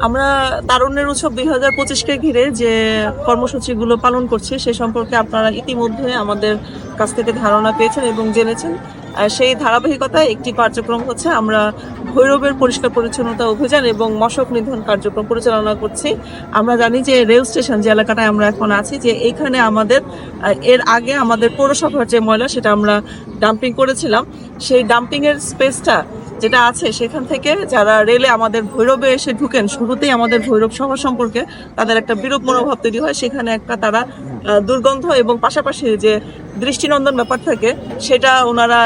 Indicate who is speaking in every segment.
Speaker 1: আমরা তারুণ্যের উৎসব দুই হাজার পঁচিশকে ঘিরে যে কর্মসূচিগুলো পালন করছি, সে সম্পর্কে আপনারা ইতিমধ্যে আমাদের কাছ থেকে ধারণা পেয়েছেন এবং জেনেছেন। আর সেই ধারাবাহিকতায় একটি কার্যক্রম হচ্ছে আমরা ভৈরবের পরিষ্কার পরিচ্ছন্নতা অভিযান এবং মশক নিধন কার্যক্রম পরিচালনা করছি। আমরা জানি যে রেল স্টেশন যে এলাকাটায় আমরা এখন আছি যে এইখানে আমাদের এর আগে আমাদের পৌরসভার যে ময়লা সেটা আমরা ডাম্পিং করেছিলাম। সেই ডাম্পিংয়ের স্পেসটা যেটা আছে সেখান থেকে যারা রেলে আমাদের ভৈরবে এসে ঢুকেন, শুরুতেই আমাদের ভৈরব সভা সম্পর্কে তাদের একটা বিরূপ মনোভাব তৈরি হয়। সেখানে একটা তারা দুর্গন্ধ এবং পাশাপাশি যে দৃষ্টিনন্দন ব্যাপার থাকে সেটা ওনারা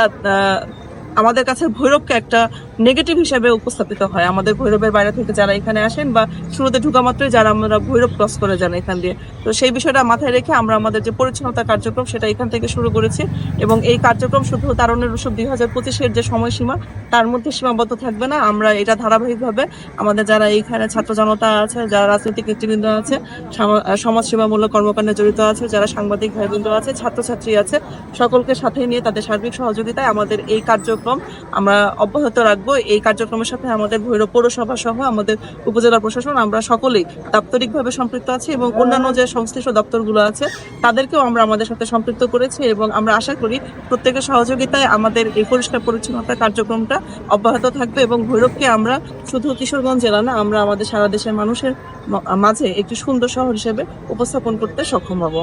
Speaker 1: আমাদের কাছে ভৈরবকে একটা নেগেটিভ হিসাবে উপস্থাপিত হয়। আমাদের ভৈরবের বাইরে থেকে যারা এখানে আসেন বা শুরুতে ঢুকা মাত্রই যারা আমরা ভৈরব ক্রস করে যান এখান দিয়ে। তো সেই বিষয়টা মাথায় রেখে আমরা আমাদের যে পরিচ্ছন্নতা কার্যক্রম সেটা এখান থেকে শুরু করেছি এবং এই কার্যক্রম শুধু তারুণ্যের উৎসব দুই হাজার পঁচিশের যে সময়সীমা, তার মধ্যে সীমাবদ্ধ থাকবে না। আমরা এটা ধারাবাহিকভাবে আমাদের যারা এইখানে ছাত্র জনতা আছে, যারা রাজনৈতিক নেতৃবৃন্দ আছে, সামা- সমাজসেবামূলক কর্মকাণ্ডে জড়িত আছে, যারা সাংবাদিক ভাইবৃন্দ আছে, ছাত্রছাত্রী আছে, সকলকে সাথে নিয়ে তাদের সার্বিক সহযোগিতায় আমাদের এই কার্যক্রম আমরা অব্যাহত রাখব। এই কার্যক্রমের সাথে আমাদের ভৈরব পৌরসভা সহ আমাদের উপজেলা প্রশাসন, আমরা সকলেই দাপ্তরিকভাবে সম্পৃক্ত আছি এবং অন্যান্য যে সংশ্লিষ্ট দপ্তরগুলো আছে, তাদেরকেও আমরা আমাদের সাথে সম্পৃক্ত করেছি এবং আমরা আশা করি প্রত্যেকের সহযোগিতায় আমাদের এই পরিষ্কার পরিচ্ছন্নতা কার্যক্রমটা অব্যাহত থাকবে এবং ভৈরবকে আমরা শুধু কিশোরগঞ্জ জেলা না, আমরা আমাদের সারা দেশের মানুষের মাঝে একটি সুন্দর শহর হিসেবে উপস্থাপন করতে সক্ষম হব।